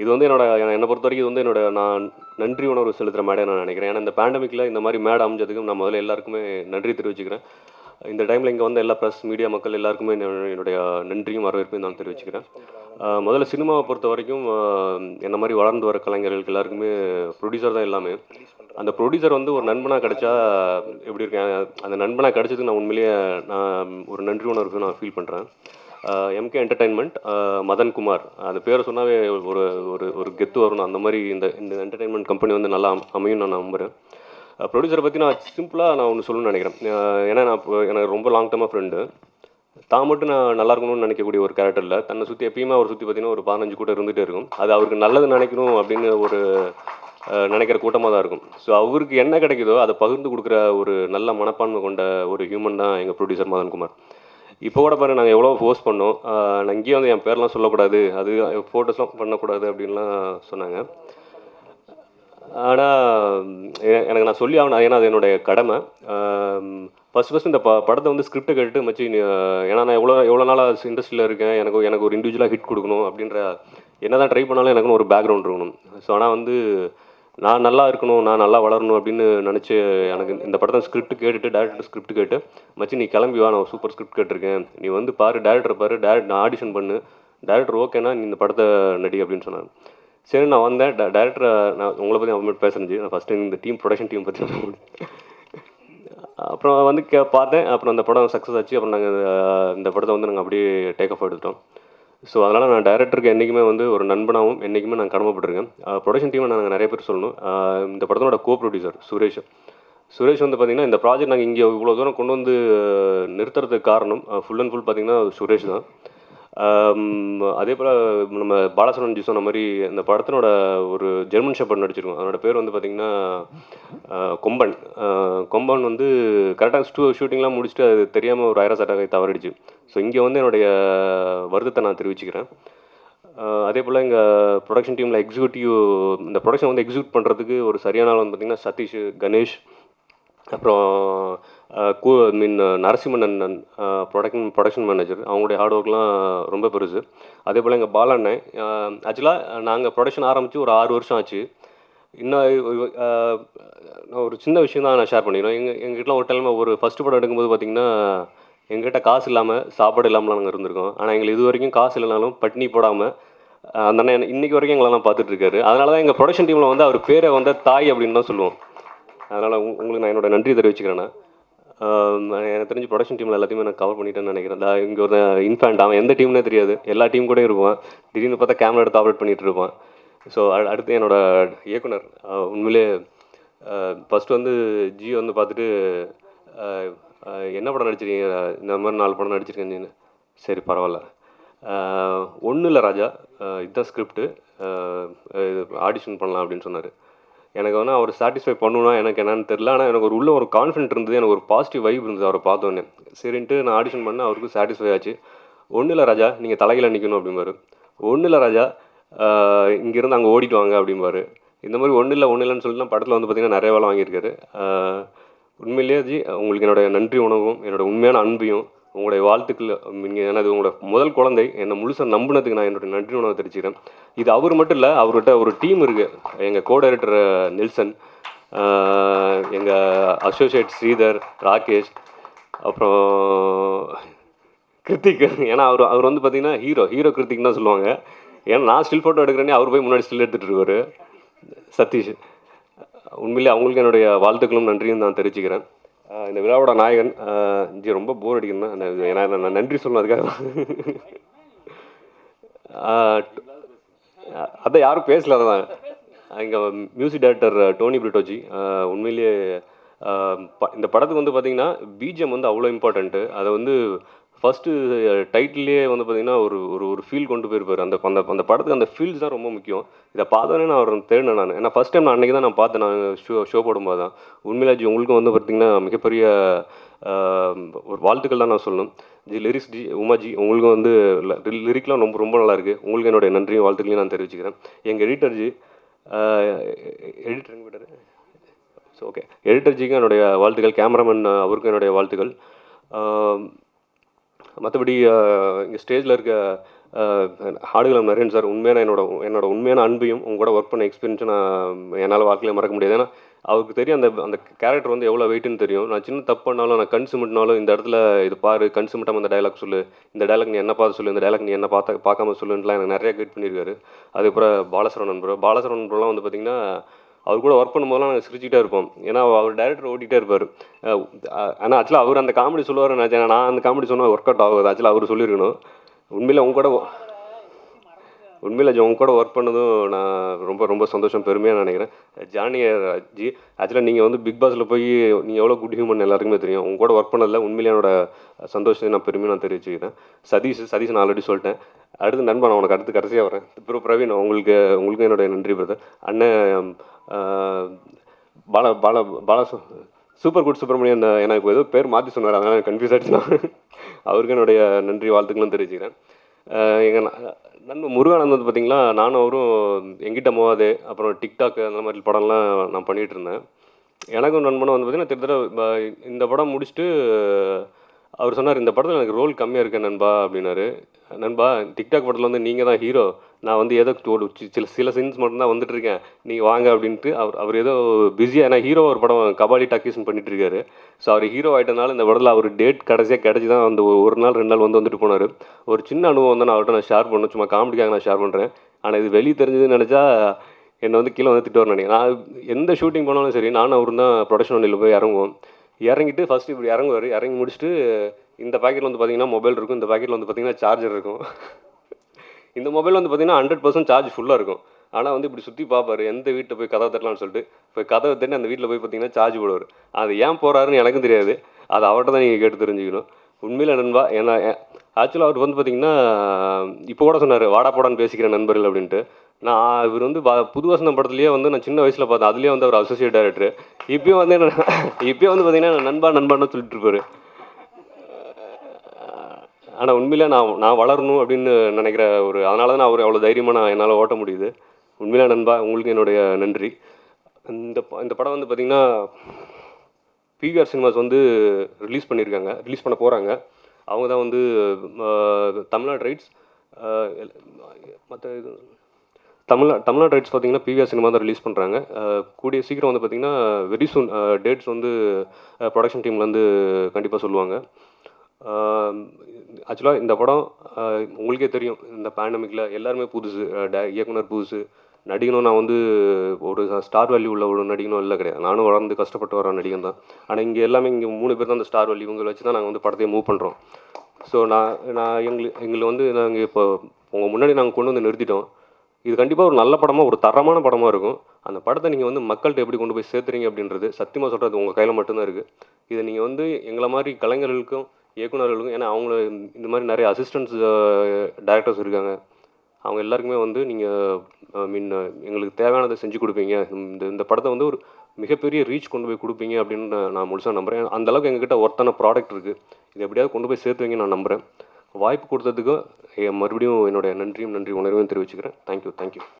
இது வந்து என்னோட என்னை பொறுத்த வரைக்கும் இது வந்து என்னோட நான் நன்றி உணர்வு செலுத்துகிற மேடை நான் நினைக்கிறேன். ஏன்னா இந்த பேண்டமிக்கில் இந்த மாதிரி மேடை அமைஞ்சதுக்கு நான் முதல்ல எல்லாருக்குமே நன்றி தெரிவிச்சுக்கிறேன். இந்த டைமில் இங்கே வந்த எல்லா ப்ரெஸ் மீடியா மக்கள் எல்லாருக்குமே என்னுடைய நன்றியும் வரவேற்பையும் நான் தெரிவிச்சுக்கிறேன். முதல்ல சினிமாவை பொறுத்த வரைக்கும் என்ன மாதிரி வளர்ந்து வர கலைஞர்களுக்கு எல்லாருக்குமே ப்ரொடியூசர் தான் எல்லாமே. அந்த ப்ரொடியூசர் வந்து ஒரு நண்பனாக கிடைச்சா எப்படி இருக்கேன்? அந்த நண்பனாக கிடைச்சதுக்கு நான் உண்மையிலேயே நான் ஒரு நன்றி உணர்வு நான் ஃபீல் பண்ணுறேன் எம்கே என்டர்டைன்மெண்ட் மதன் குமார். அந்த பேரை சொன்னாவே ஒரு ஒரு ஒரு கெத்து வரணும் அந்த மாதிரி இந்த இந்த என்டர்டைன்மெண்ட் கம்பெனி வந்து நல்லா அமையும் நான் நம்புகிறேன் ப்ரொடியூசரை பற்றி நான் சிம்பிளாக நான் ஒன்று சொல்லணும்னு நினைக்கிறேன். ஏன்னா நான் இப்போ எனக்கு ரொம்ப லாங் டர்மாக ஃப்ரெண்டு தான் மட்டும் நான் நல்லா இருக்கணும்னு நினைக்கக்கூடிய ஒரு கேரக்டர் இல்லை. தன்னை சுற்றி எப்பயுமே அவர் சுற்றி பார்த்தீங்கன்னா ஒரு பதினஞ்சு கூட்டம் இருந்துகிட்டே இருக்கும். அது அவருக்கு நல்லது நினைக்கணும் அப்படின்னு ஒரு நினைக்கிற கூட்டமாக தான் இருக்கும். ஸோ அவருக்கு என்ன கிடைக்குதோ அதை பகிர்ந்து கொடுக்குற ஒரு நல்ல மனப்பான்மை கொண்ட ஒரு ஹியூமன் தான் எங்கள் ப்ரொடியூசர் மதன்குமார் இப்போ கூட பாரு நாங்கள் எவ்வளோ போஸ்ட் பண்ணோம். நான் இங்கேயும் வந்து என் பேர்லாம் சொல்லக்கூடாது. அது ஃபோட்டோஸ்லாம் பண்ணக்கூடாது அப்படின்லாம் சொன்னாங்க. ஆனால் எனக்கு நான் சொல்லி ஆகணும். ஏன்னா அது என்னுடைய கடமை. ஃபஸ்ட் ஃபஸ்ட் இந்த ப படத்தை வந்து ஸ்கிரிப்டை கேட்டு மச்சி ஏன்னா நான் எவ்வளோ எவ்வளோ நாளாக இண்டஸ்ட்ரியில் இருக்கேன். எனக்கு எனக்கு ஒரு இண்டிவிஜுவலாக ஹிட் கொடுக்கணும் அப்படின்ற என்ன தான் ட்ரை பண்ணாலும் எனக்குன்னு ஒரு பேக்ரவுண்ட் இருக்கணும். ஸோ ஆனால் வந்து நான் நல்லா இருக்கணும் நான் நல்லா வளரணும் அப்படின்னு நினச்சி எனக்கு இந்த படத்தை ஸ்கிரிப்ட் கேட்டுட்டு டேரக்டர் ஸ்கிரிப்ட் கேட்டு மச்சி நீ கிளம்பி வா நான் சூப்பர் ஸ்கிரிப்ட் கேட்டிருக்கேன். நீ வந்து பாரு டேரக்டர் பாரு டேரக்ட் நான் ஆடிஷன் பண்ணு. டேரக்டர் ஓகேனா நீ இந்த படத்தை நடி அப்படின்னு சொன்னாங்க சரி நான் வந்தேன். டேரக்டர் நான் உங்களை பற்றி அப்புறமேட்டு பேசுறேன் நான் ஃபஸ்ட்டு இந்த டீம் ப்ரொடக்ஷன் டீம் பற்றி அப்புறம் வந்து கே பார்த்தேன். அப்புறம் அந்த படம் சக்ஸஸ் ஆச்சு. அப்புறம் நாங்கள் இந்த படத்தை வந்து நாங்கள் அப்படியே டேக் ஆஃப் எடுத்துட்டோம். ஸோ அதனால் நான் டேரக்டருக்கு என்றைக்குமே வந்து ஒரு நண்பனாகவும் என்றைக்குமே நான் கடமைப்பட்டிருக்கேன். ப்ரொடக்ஷன் டீமை நாங்கள் நிறைய பேர் சொல்லணும். இந்த படத்தோட கோ ப்ரொடியூசர் சுரேஷ். சுரேஷ் வந்து பார்த்திங்கன்னா இந்த ப்ராஜெக்ட் நாங்கள் இங்கே இவ்வளோ தூரம் கொண்டு வந்து நிறுத்துறதுக்கு காரணம் ஃபுல் அண்ட் ஃபுல் பார்த்திங்கன்னா சுரேஷ் தான். அதே போல் நம்ம பாலசரவணன் சொன்ன மாதிரி அந்த படத்தினோட ஒரு ஜெர்மன் ஷெப்பர்ட் நடிச்சிருக்கோம். அதனோட பேர் வந்து பார்த்திங்கன்னா கொம்பன். கொம்பன் வந்து கரெக்டாக ஸ்டூ ஷூட்டிங்லாம் முடிச்சுட்டு அது தெரியாமல் ஒரு வைரஸ் அட்டாக் தவறிடுச்சு. ஸோ இங்கே வந்து என்னுடைய வருத்தத்தை நான் தெரிவிச்சுக்கிறேன். அதே போல் எங்கள் ப்ரொடக்ஷன் டீமில் எக்ஸிக்யூட்டிவ் இந்த ப்ரொடக்ஷன் வந்து எக்ஸிக்யூட் பண்ணுறதுக்கு ஒரு சரியான ஆள் வந்து பார்த்திங்கன்னா சதீஷ் கணேஷ் அப்புறம் கூ மீன் நரசிம்மண்ணன் ப்ரொடக்ஷன் ப்ரொடக்ஷன் மேனேஜர் அவங்களுடைய ஹார்ட் ஒர்க்லாம் ரொம்ப பெருசு. அதே போல் எங்கள் பாலண்ணன் ஆக்சுவலாக நாங்கள் ப்ரொடக்ஷன் ஆரம்பித்து ஒரு ஆறு வருஷம் ஆச்சு. இன்னும் நான் ஒரு சின்ன விஷயம் தான் நான் ஷேர் பண்ணிக்கிறோம் எங்கள் எங்ககிட்ட ஒரு டைம் ஒரு ஃபஸ்ட்டு படம் எடுக்கும்போது பார்த்திங்கன்னா எங்ககிட்ட காசு இல்லாமல் சாப்பாடு இல்லாமல் நாங்கள் இருந்திருக்கோம். ஆனால் எங்களுக்கு இது வரைக்கும் காசு இல்லைனாலும் பட்னி போடாமல் அந்த அண்ணன் என்ன- இன்னைக்கு வரைக்கும் எங்களெல்லாம் பார்த்துட்ருக்காரு அதனால தான் எங்கள் ப்ரொடக்ஷன் டீமில் வந்து அவர் பேரை வந்து தாய் அப்படின்னு தான் சொல்லுவோம். அதனால் உங்களுக்கு நான் என்னோட நன்றி தெரிவிச்சுக்கிறேன் எனக்கு தெரிஞ்சு ப்ரொடக்ஷன் டீமில் எல்லாத்தையுமே நான் கவர் பண்ணிட்டேன்னு நினைக்கிறேன். இங்கே ஒரு இன்ஃபேண்ட் அவன் எந்த டீம்னே தெரியாது. எல்லா டீம் கூட இருப்பான். திடீர்னு பார்த்தா கேமரா எடுத்து ஆப்ரேட் பண்ணிட்டு இருப்பான். ஸோ அடுத்து என்னோட இயக்குனர் உண்மையிலே ஃபஸ்ட்டு வந்து ஜியோ வந்து பார்த்துட்டு என்ன படம் நடிச்சிருக்கீங்க? இந்த மாதிரி நாலு படம் நடிச்சிருக்கேன் சரி பரவாயில்ல. ஒன்றும் இல்லை ராஜா. இதுதான் ஸ்கிரிப்டு ஆடிஷன் பண்ணலாம் அப்படின்னு சொன்னார். எனக்கு வந்து அவர் சாட்டிஸ்ஃபை பண்ணணும்னா எனக்கு என்னன்னு தெரில ஆனால் எனக்கு ஒரு உள்ள ஒரு கான்ஃபிடென்ட் இருந்தது. எனக்கு ஒரு பாசிட்டிவ் வைப் இருந்தது அவரை பார்த்தோன்னே. சரின்ட்டு நான் ஆடிஷன் பண்ணேன். அவருக்கு சாட்டிஸ்ஃபை ஆச்சு. ஒன்றும் இல்லை ராஜா நீங்கள் தலையில் நிற்கணும் அப்படிம்பாரு. ஒன்றும் இல்லை ராஜா இங்கேருந்து அங்கே ஓடிட்டு வாங்க அப்படிம்பாரு. இந்த மாதிரி ஒன்றும் இல்லை ஒன்றும் இல்லைன்னு சொல்லிட்டு படத்தில் வந்து பார்த்திங்கன்னா நிறைய வேலை வாங்கியிருக்காரு. உண்மையிலேயே ஜி உங்களுக்கு என்னோடய நன்றி உணவும் என்னோடய உண்மையான அன்பையும் உங்களுடைய வாழ்த்துக்கள் நீங்கள் எனது உங்களோட முதல் குழந்தை என்னை முழுசாக நம்பினதுக்கு நான் என்னுடைய நன்றி உணவை தெரிவிச்சுக்கிறேன். இது அவர் மட்டும் இல்லை அவர்கிட்ட ஒரு டீம் இருக்குது எங்கள் கோ டைரக்டர் நெல்சன் எங்கள் அசோசியேட் ஸ்ரீதர் ராகேஷ் அப்புறம் கிருத்திக். ஏன்னா அவர் அவர் வந்து பார்த்தீங்கன்னா ஹீரோ ஹீரோ கிருத்திக் தான் சொல்லுவாங்க. ஏன்னா நான் ஸ்டில் ஃபோட்டோ எடுக்கிறேனே அவர் போய் முன்னாடி ஸ்டில் எடுத்துகிட்டு இருக்காரு சதீஷ் உண்மையிலே அவங்களுக்கு என்னுடைய வாழ்த்துக்களும் நன்றியும் நான் தெரிவிச்சுக்கிறேன். இந்த விழாவோட நாயகன் இஞ்சி ரொம்ப போர் அடிக்கணும்னா நான் ஏன்னா நான் நன்றி சொல்லணும் அதுக்காக. அதான் யாரும் பேசல அதான். இங்கே மியூசிக் டைரக்டர் டோனி பிரிட்டோஜி உண்மையிலேயே ப- இந்த படத்துக்கு வந்து பார்த்தீங்கன்னா பீஜம் வந்து அவ்வளோ இம்பார்ட்டண்ட்டு அதை வந்து ஃபஸ்ட்டு டைட்டிலே வந்து பார்த்தீங்கன்னா ஒரு ஒரு ஒரு ஃபீல் கொண்டு போயிருப்பார். அந்த அந்த அந்த படத்துக்கு அந்த ஃபீல்ஸ் தான் ரொம்ப முக்கியம். இதை பார்த்தோன்னே நான் அவர் தேடினேன் நான். ஏன்னா ஃபஸ்ட் டைம் நான் அன்றைக்கி தான் நான் பார்த்தேன். நான் ஷோ ஷோ போடும்போது தான். உண்மையிலாஜி உங்களுக்கும் வந்து பார்த்திங்கன்னா மிகப்பெரிய ஒரு வாழ்த்துக்கள் தான் நான் சொல்லணும். ஜி லிரிக்ஸ் ஜி உமாஜி உங்களுக்கும் வந்து லிரிக்லாம் ரொம்ப ரொம்ப நல்லா இருக்குது உங்களுக்கு என்னுடைய நன்றியும் வாழ்த்துக்களையும் நான் தெரிவிச்சுக்கிறேன். எங்கள் எடிட்டர் ஜி எடிட்டர் எங்கே ஸோ ஓகே எடிட்டர் ஜிக்கும் என்னுடைய வாழ்த்துக்கள். கேமராமேன் அவருக்கும் என்னுடைய வாழ்த்துக்கள். மற்றபடி இங்கே ஸ்டேஜில் இருக்க ஆடுகளம் நரேன் சார். உண்மையான என்னோட என்னோட உண்மையான அன்பையும் உங்களோட ஒர்க் பண்ண எக்ஸ்பீரியன்ஸும் நான் என்னால் வாழ்க்கையில் மறக்க முடியாது. ஏன்னா அவருக்கு தெரியும் அந்த அந்த கேரக்டர் வந்து எவ்வளோ வெயிட்டுன்னு தெரியும். நான் சின்ன தப்பு பண்ணாலும் நான் கண் சிமிட்டினாலும் இந்த இடத்துல இது பாரு கண் சிமிட்டாம இந்த டைலாக் சொல்லு. இந்த டைலாக் நீ என்ன பார்த்து சொல்லு இந்த டைலாக் நீ என்ன பார்த்த பார்க்காம சொல்லுன்னுலாம் எனக்கு நிறைய கைட் பண்ணியிருக்காரு. அதுக்கப்புறம் பாலசரவணன் ப்ரோ பாலசரவணன் ப்ரோலாம் வந்து பார்த்தீங்கன்னா அவர் கூட ஒர்க் பண்ணும்போதெல்லாம் நாங்கள் சிரிச்சுக்கிட்டே இருப்போம். ஏன்னா அவர் டேரக்டர் ஓட்டிகிட்டே இருப்பார். ஆனால் ஆக்சுவலாக அவர் அந்த காமெடி சொல்லுவார் நினச்சேன். நான் அந்த காமெடி சொன்னால் ஒர்க் அவுட் ஆகுது ஆக்சுவலாக அவர் சொல்லியிருக்கணும். உண்மையில் உங்க கூட உண்மையில் உங்க கூட ஒர்க் பண்ணதும் நான் ரொம்ப ரொம்ப சந்தோஷம் பெருமையாக நினைக்கிறேன். ஜானி ஜி ஆக்சுவலாக நீங்கள் வந்து பிக் பாஸில் போய் நீங்கள் எவ்வளோ குட் ஹியூமன் எல்லாருக்குமே தெரியும். உங்க கூட ஒர்க் பண்ணதில் உண்மையிலே என்னோட சந்தோஷத்தை நான் பெருமையாக நான் தெரிவிச்சுக்கிறேன். சதீஷ் சதீஷ் நான் ஆல்ரெடி சொல்லிட்டேன். அடுத்து நண்பன் நான் உனக்கு அடுத்து கடைசியாக வரேன். அப்புறம் பிரவீன் உங்களுக்கு உங்களுக்கு என்னோட நன்றி பிரதர் அண்ணன் பால பால பால சு- சூப்பர் குட் சுப்பிரமணியன் எனக்கு ஏதோ பேர் மாற்றி சொன்னார் அதனால் கன்ஃபியூஸ் ஆகிடுச்சுன்னா அவருக்கு என்னுடைய நன்றி வாழ்த்துக்களும் தெரிவிச்சுக்கிறேன். எங்கள் நண்பன் முருகானந்த் வந்து பார்த்திங்களா நானும் அவரும் எங்கிட்ட மோவாது அப்புறம் டிக்டாக் அந்த மாதிரி படம்லாம் நான் பண்ணிகிட்ருந்தேன் எனக்கும் நண்பனும் வந்து பார்த்தீங்கன்னா கிட்டத்தட்ட ப- இந்த படம் முடிச்சுட்டு அவர் சொன்னார் இந்த படத்தில் எனக்கு ரோல் கம்மியாக இருக்கேன் நண்பா அப்படின்னாரு. நண்பா டிக்டாக் படத்தில் வந்து நீங்கள் தான் ஹீரோ நான் வந்து ஏதோ ஒரு சில சில சீன்ஸ் மட்டும்தான் வந்துட்டு இருக்கேன். நீங்கள் வாங்க அப்படின்ட்டு அவர் அவர் ஏதோ பிஸியாக ஏன்னா ஹீரோ ஒரு படம் கபாலி டாக்கீஸ்னு பண்ணிட்டு இருக்காரு. ஸோ அவர் ஹீரோ ஆகிட்டனால இந்த படத்தில் அவர் டேட் கடைசியாக கிடச்சி தான் அந்த ஒரு நாள் ரெண்டு நாள் வந்து வந்துட்டு போனார். ஒரு சின்ன அனுபவம் வந்து நான் அவர்கிட்ட நான் ஷேர் பண்ணேன் சும்மா காமெடிக்காக நான் ஷேர் பண்ணுறேன் ஆனால் இது வெளியே தெரிஞ்சதுன்னு நினச்சா என்னை வந்து கீழே வந்து திட்டு வரேன் நான் எந்த ஷூட்டிங் போனாலும் சரி நானும் அவரும் தான் ப்ரொடக்ஷன் ஒன்றில் போய் இறங்குவோம். இறங்கிட்டு ஃபஸ்ட்டு இப்படி இறங்குவார். இறங்கி முடிச்சுட்டு இந்த பாக்கெட்டில் வந்து பார்த்தீங்கன்னா மொபைல் இருக்கும். இந்த பாக்கெட்டில் வந்து பார்த்தீங்கன்னா சார்ஜர் இருக்கும். இந்த மொபைல் வந்து பார்த்தீங்கன்னா ஹண்ட்ரட் பர்சன்ட் சார்ஜ் ஃபுல்லாக இருக்கும். ஆனால் வந்து இப்படி சுற்றி பார்ப்பாரு எந்த வீட்டில் போய் கதவை தட்டலாம்னு சொல்லிட்டு போய் கதவை தட்டி அந்த வீட்டில் போய் பார்த்தீங்கன்னா சார்ஜ் போடுவார். அது ஏன் போகிறாருன்னு எனக்கும் தெரியாது. அது அவர்கிட்ட தான் நீங்கள் கேட்டு தெரிஞ்சுக்கணும். உண்மையில் நண்பா ஏன்னா ஆக்சுவலாக அவர் வந்து பார்த்தீங்கன்னா இப்போ கூட சொன்னார் வாடா போடான்னு பேசிக்கிற நண்பர்கள் அப்படின்ட்டு. நான் இவர் வந்து புது வசந்தம் படத்துலேயே வந்து நான் சின்ன வயசில் பார்த்தேன். அதுலேயே வந்து அவர் அசோசியேட் டேரக்டர் இப்பயும் வந்து என்ன இப்பயும் வந்து பார்த்தீங்கன்னா நண்பா நண்பான்னு சொல்லிட்டு இருப்பார். ஆனால் உண்மையிலே நான் நான் வளரணும் அப்படின்னு நினைக்கிற ஒரு அதனால தான் நான் அவர் அவ்வளோ தைரியமாக நான் என்னால் ஓட்ட முடியுது. உண்மையில நண்பா உங்களுக்கு என்னுடைய நன்றி. இந்த இந்த படம் வந்து பார்த்திங்கன்னா பிவிஆர் சினிமாஸ் வந்து ரிலீஸ் பண்ணியிருக்காங்க ரிலீஸ் பண்ண போகிறாங்க அவங்க தான் வந்து தமிழ்நாடு ரைட்ஸ் மற்ற இது தமிழ்நா தமிழ்நாடு ரைட்ஸ் பார்த்தீங்கன்னா பிவிஆர் சினிமா தான் ரிலீஸ் பண்ணுறாங்க கூடிய சீக்கிரம் வந்து பார்த்தீங்கன்னா வெரி சூன் டேட்ஸ் வந்து ப்ரொடக்ஷன் டீம்லேருந்து கண்டிப்பாக சொல்லுவாங்க. ஆக்சுவலாக இந்த படம் உங்களுக்கே தெரியும். இந்த பேண்டமிக்கில் எல்லாருமே புதுசு டே- இயக்குனர் புதுசு. நடிகனும் நான் வந்து ஒரு ஸ்டார் வேல்யூ உள்ள ஒரு நடிகனும் இல்லை கிடையாது. நானும் வளர்ந்து கஷ்டப்பட்டு வர நடிகன் தான். ஆனால் இங்கே எல்லாமே இங்கே மூணு பேர் தான் அந்த ஸ்டார் வேல்யூ இவங்களை வச்சு தான் நாங்கள் வந்து படத்தையே மூவ் பண்ணுறோம் ஸோ நான் நான் எங்களுக்கு எங்களை வந்து நாங்கள் இப்போ உங்கள் முன்னாடி நாங்கள் கொண்டு வந்து நிறுத்திட்டோம். இது கண்டிப்பாக ஒரு நல்ல படமாக ஒரு தரமான படமாக இருக்கும். அந்த படத்தை நீங்கள் வந்து மக்கள்கிட்ட எப்படி கொண்டு போய் சேர்த்துறீங்க அப்படின்றது சத்தியமாக சொல்கிறது உங்கள் கையில் மட்டும்தான் இருக்குது இதை நீங்கள் வந்து எங்களை மாதிரி கலைஞர்களுக்கும் இயக்குனர்களுக்கும் ஏன்னா அவங்க இந்த மாதிரி நிறைய அசிஸ்டன்ஸ் டைரக்டர்ஸ் இருக்காங்க. அவங்க எல்லாருக்குமே வந்து நீங்கள் மீன் uh, எங்களுக்கு தேவையானதை செஞ்சு கொடுப்பீங்க. இந்த இந்த படத்தை வந்து ஒரு மிகப்பெரிய ரீச் கொண்டு போய் கொடுப்பீங்க அப்படின்னு நான் முழுசாக நம்புகிறேன் அந்த அளவுக்கு எங்ககிட்ட ஒருத்தான ப்ராடக்ட் இருக்குது இது எப்படியாவது கொண்டு போய் சேர்த்துவீங்கன்னு நான் நம்புகிறேன் வாய்ப்பு கொடுத்ததுக்கு மறுபடியும் என்னுடைய நன்றியும் நன்றி உணர்வையும் தெரிவிச்சுக்கிறேன். Thank you thank you